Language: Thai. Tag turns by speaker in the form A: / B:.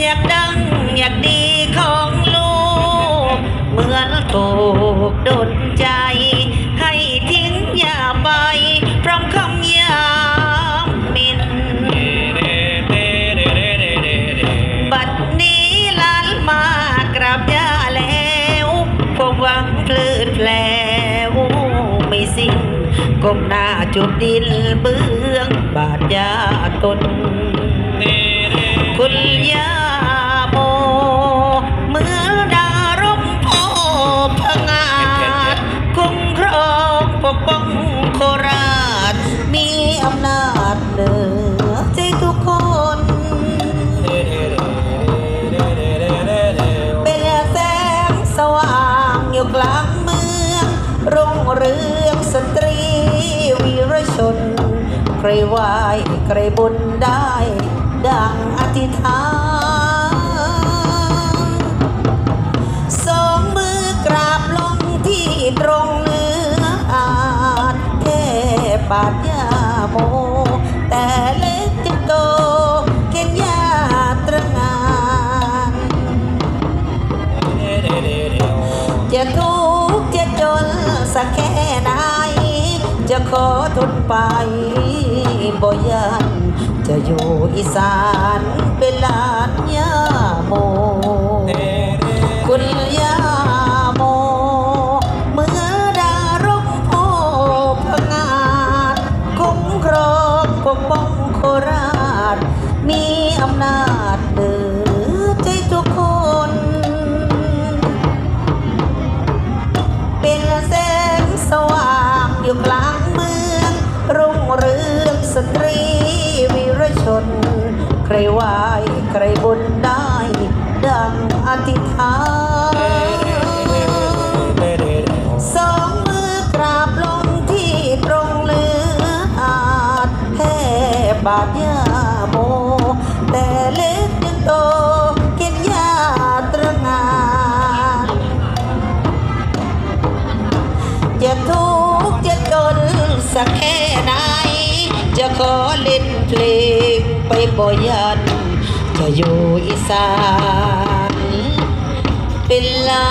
A: อยากดังอยากดีของลูก เหมือนถูกดนใจ ให้ทิ้งอย่าไปพร้อมคำยามมิน บัดนี้ลานมากราบย่าแล้วพวกหวังคลืดแผลวไม่สิ้นก้มหน้าจุดดินเบื้องบาดยาตน คุณย่าโมเมื่อดารมโพพงาดคุ้มครองปกป้องโคราช มีอำนาจเหนือใจทุกคน เป็นแสงสว่างอยู่กลางเมืองรุ่งเรืองสตรีวีรชน ใครไหวใครบุญได้ ดังอธิษฐานสองมือกราบลงที่ตรงเนื้ออาจแค่ปาดยาโม แต่เล็กจะโตเข็นยาตรงานจะทุกข์จะจนสักแค่ไหนจะขอทนไปบ่ยัน อยู่อีสานเป็นหลานยา รไหวใครบุญได้ ดังอธิษฐานสองมือกราบลงที่ตรงเลืออาจแห่บาด บ่ยันจะอยู่อีสานเป็นลา